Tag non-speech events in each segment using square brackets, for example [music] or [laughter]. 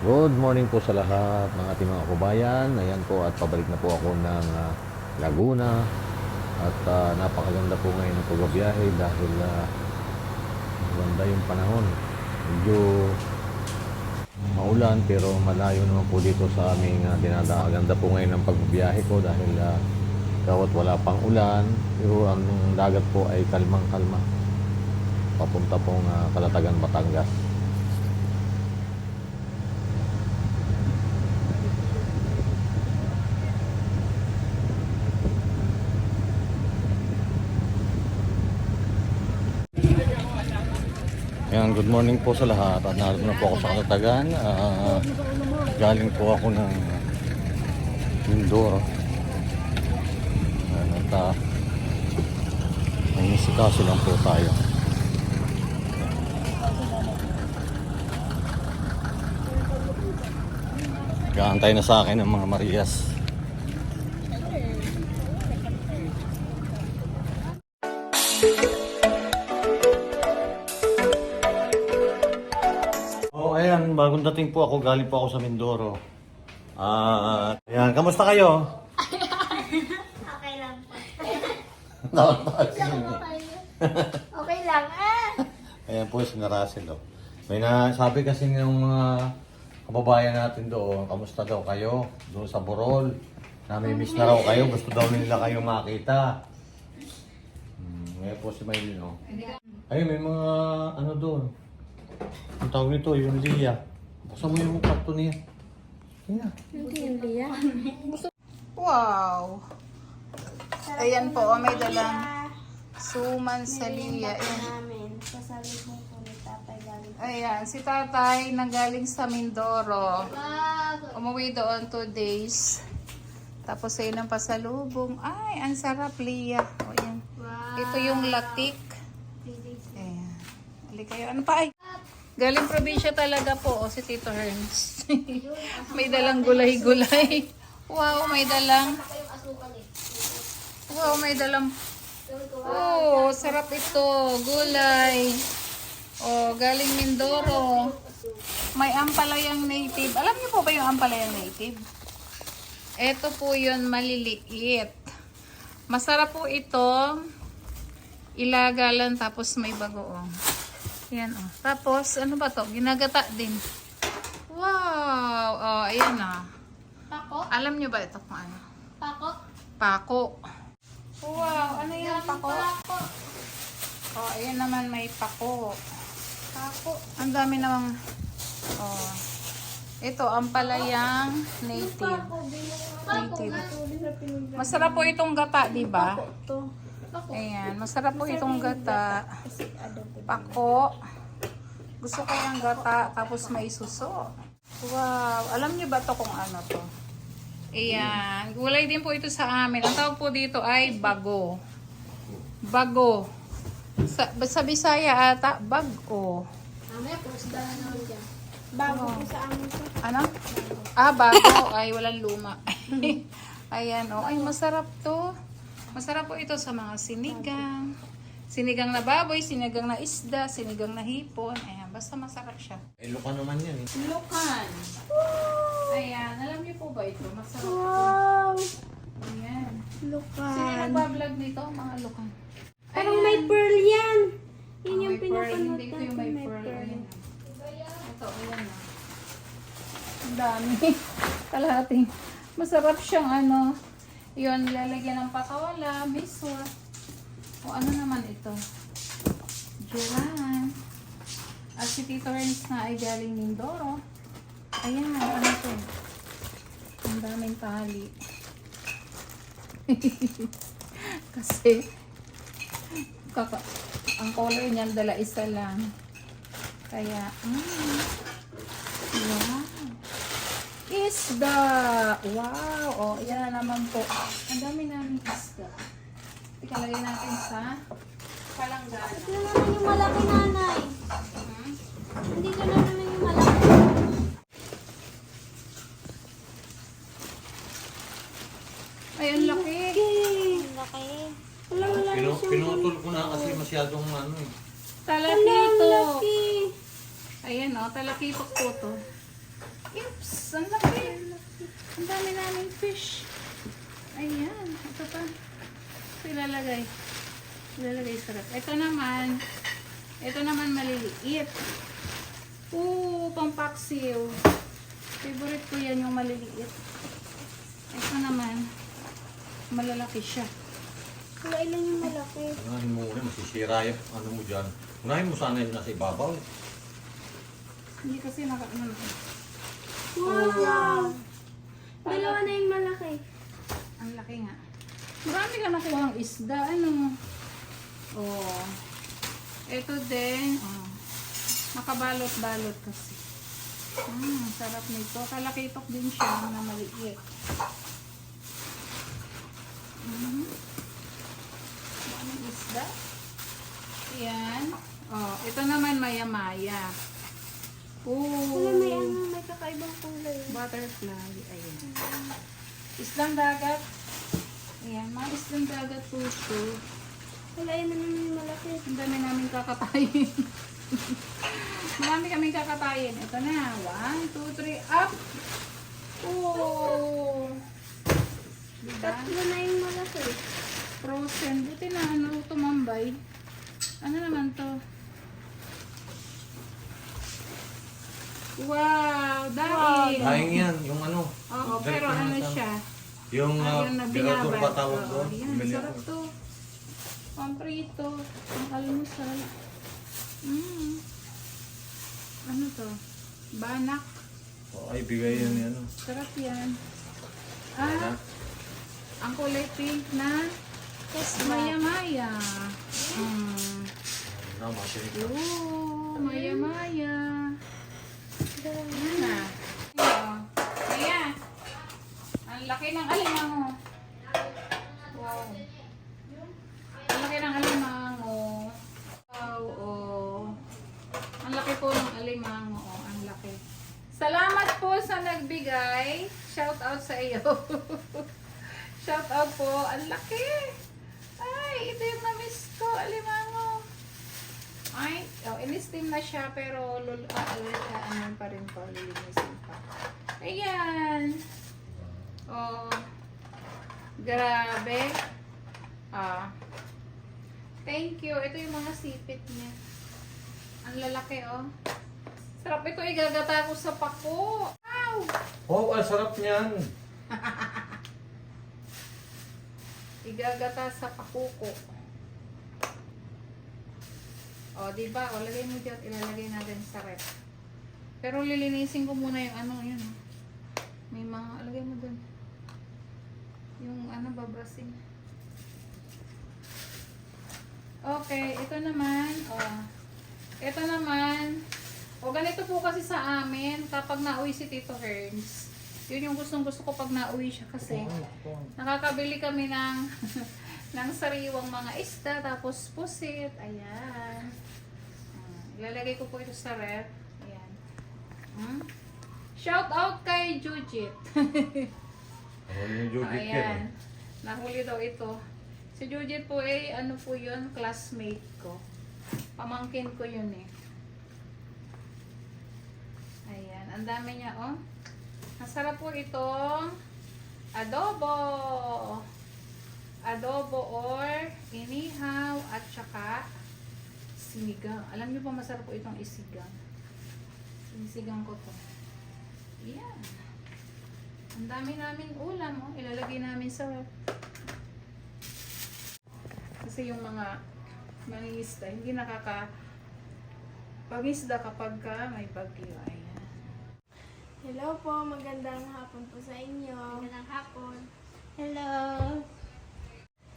Good morning po sa lahat ng ating mga kabayan. Ayan po at pabalik na po ako ng ah, Laguna. At ah, napakaganda po ngayon ng pagbabiyahe dahil ah, maganda yung panahon. Medyo maulan pero malayo naman po dito sa aming uh, dinadaan. Ganda po ngayon ng pagbabiyahe ko dahil uh, kawat wala pang ulan. Pero ang dagat po ay kalmang-kalma. Papunta pong ah, Kalatagan, Batangas. Yan, good morning po sa lahat. At narito na po ako sa Kalatagan. Ah, galing po ako ng Mindoro. Yan, at uh, may misikaso lang po tayo. Kaantay na sa akin ng mga Marias. Dating po ako, galing po ako sa Mindoro. Ah, ayan, kamusta kayo? [laughs] Okay lang po. [laughs] Nakapagsin. [laughs] Okay lang. Ah! Ayan po si Russell. Oh. May nasabi kasi ng mga kababayan natin doon, kamusta daw kayo doon sa Borol. Nami-miss na raw kayo, gusto daw nila kayo makita. Hmm, ngayon po si Maylin, oh. Ay, may mga ano doon. Ang tawag nito, yung Lia. Buksan mo yung karton niya. Tingnan. Wow! Ayan po, oh, may dalang suman sa liya. Ayan. namin. Sasabi mo po ni tatay galing. Ayan, si tatay nanggaling sa Mindoro. Umuwi doon two days. Tapos ayun ang pasalubong. Ay, ang sarap liya. O yan. Wow! Ito yung latik. Ayan. Ali kayo. Ano pa ay? Galing probinsya talaga po. O, si Tito Herns. [laughs] may dalang gulay-gulay. Wow, may dalang. Wow, may dalang. Oh, sarap ito. Gulay. Oh, galing Mindoro. May ampalayang native. Alam niyo po ba yung ampalayang native? Ito po yun, maliliit. Masarap po ito. Ilagalan tapos may bagoong. Yan oh. Tapos, ano ba to? Ginagata din. Wow! Oh, ayan ah. Pako? Alam niyo ba ito kung ano? Pako? Pako. Wow, ano yan pako? Pako. Oh, ayan naman may pako. Pako. Ang dami namang oh. Ito ang palayang native. Native. Masarap po itong gata, di ba? Pako. Ayan, masarap po itong gata. Pako. Gusto ko yung gata, tapos may suso. Wow, alam niyo ba to kung ano to? Ayan, gulay din po ito sa amin. Ang tawag po dito ay bago. Bago. Sa, sa Bisaya ata, bago. Mamaya, na naman dyan. Bago po sa amin to. Ano? Ah, bago. Ay, walang luma. [laughs] Ayan, oh. Ay, masarap to. Masarap po ito sa mga sinigang. Sinigang na baboy, sinigang na isda, sinigang na hipon. Ayan, basta masarap siya. Eh, luka naman yan eh. Lukan. Ayan, alam niyo po ba ito? Masarap ito. Wow! Ayan. Sino Lukan. nagbablog nito? Mga lukan. Parang may pearl yan. Yun Ah, yung may pearl. pinapanood Hindi ko yung may May pearl. pearl. Ayan. Ito, ayan na. Ang dami. [laughs] Kalahating. Masarap siyang ano. Yun, lalagyan ng pakawala, miswa. O ano naman ito? Juran. At si Tito Renz na ay galing Mindoro. Ayan, ano to? Ang daming tali. [laughs] Kasi, kaka ang color niyan dala isa lang. Kaya, mm, wow. Isda! Wow! O, oh, yan na naman po. Ang dami namin isda. Ikalagay natin sa palanggana. Ito na naman yung malaki nanay. Hmm? Hindi ko na naman yung malaki. Ay, ang laki. Ang laki. Wala, wala. Pinu pinutol ko na kasi masyadong ano eh. Talakito. Laki. Ayan o, talakito po to. Ips, ang laki. Ang dami namin fish. Ayan, ito pa. Ito ilalagay. Ilalagay sa rep. Ito naman, ito naman maliliit. Oo, pampaksiw. Favorite ko yan yung maliliit. Ito naman, malalaki siya. Wala ilan yung malaki. Unahin mo muna, masisira yung ano mo dyan. Unahin mo sana yung nasa ibabaw. Hindi kasi naka, ano, Wow! Dalawa na yung malaki. ang laki nga. Marami ka nakuha isda, ano. Oh. Ito din, oh. Nakabalot-balot kasi. Hmm, sarap nito. Kalakitok din siya na maliit. Mm. Daming isda. Yan. Oh, ito naman maya-maya. Wala may Oh. ano, may kakaibang kulay. Butterfly. Ayan. Islang dagat. Ayan, mga islang dagat po ito. Wala yun naman yung malaki. Ang dami namin kakatayin. [laughs] Marami kaming kakatayin. Ito na. One, two, three, up! Oh! Diba? Tatlo na yung malaki. Frozen. Buti na ano, tumambay. Ano naman to? Wow! Daing! Daing yan, yung ano. Oo, Galit pero ano sa- siya? Yung uh, Ayun na birador binabad. ba tawag Oo, doon? Yan, sarap ako. to. Pamprito. Ang almusal. Mm. Ano to? Banak. Oh, ay, bigay yan ni ano. Sarap yan. Ano? Ah, ang kulay pink na maya-maya. Mm. Ano, masinig. Oo, maya-maya. Yan na. Ayan. Ayan. Ang laki ng alimango. Wow. Ang laki ng alimango. Wow, oh. Ang laki po ng alimango, oh. Ang laki. Salamat po sa nagbigay. Shout out sa iyo. [laughs] Shout out po. Ang laki. Ay, ito yung na-miss ko. Alimango. Ay, oh, in-steam na siya pero lul ah, ah, ano pa rin po, lilinisin pa. Ayan. Oh. Grabe. Ah. Thank you. Ito yung mga sipit niya. Ang lalaki, oh. Sarap ito igagata ko sa pako. Oh, ang sarap niyan. [laughs] Igagata sa pakuko. O, di ba? O, lagay mo dyan. Ilalagay natin sa rep. Pero lilinisin ko muna yung ano, yun. oh. May mga, lagay mo dun. Yung ano, babrasin. Okay, ito naman, o. Ito naman, o ganito po kasi sa amin, kapag nauwi si Tito Herns, yun yung gustong gusto ko pag nauwi siya kasi. Nakakabili kami ng [laughs] ng sariwang mga isda, tapos pusit. Ayan. Ah, ilalagay ko po ito sa ref. Ayan. Hmm? Shout out kay Jujit. [laughs] Oh, yung yan. Ayan. Nahuli daw ito. Si Jujit po eh, ano po yun, classmate ko. Pamangkin ko yun eh. Ayan, ang dami niya oh. Masarap po itong adobo. Adobo or inihaw at saka sinigang. Alam niyo pa masarap po itong isigang. Sinisigang ko to. Yan. Ang dami namin ulam, oh. Ilalagay namin sa. Kasi yung mga mangingisda, hindi nakaka pangisda kapag ka may bagyo. Ayan. Hello po, magandang hapon po sa inyo. Magandang hapon. Hello.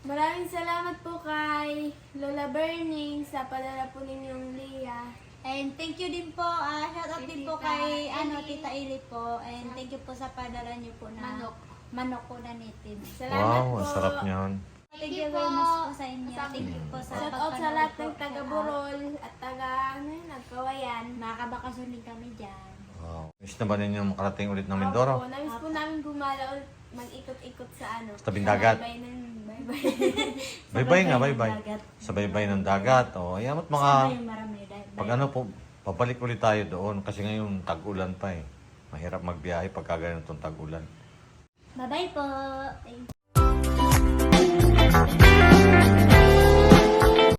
Maraming salamat po kay Lola Burning sa padala po ninyong Lia. And thank you din po, ah shout out Kay din po Tita kay ano Eli. Tita Ili po. And thank you po sa padala niyo po na Manok. manok po na native. Salamat Wow, po. ang sarap niyan. Thank you very much po sa inyo. Thank you po sa Shout out sa lahat ng taga Burol at taga ano yun, Nagkawayan. Makakabakasyon din kami dyan. Wow. Miss na ba ninyo makarating ulit ng Mindoro? Opo, namiss po namin gumala ulit mag-ikot-ikot sa ano. Sa tabing [laughs] dagat. Bye-bye ng bye-bye. Bye-bye nga, bye-bye. Sa baybay ng dagat. O, ayan at mga... Marami dahil. Pag ano po, babalik ulit tayo doon kasi ngayon tag-ulan pa eh. Mahirap magbiyahe pagka ganitong tag-ulan. Bye-bye po. Thank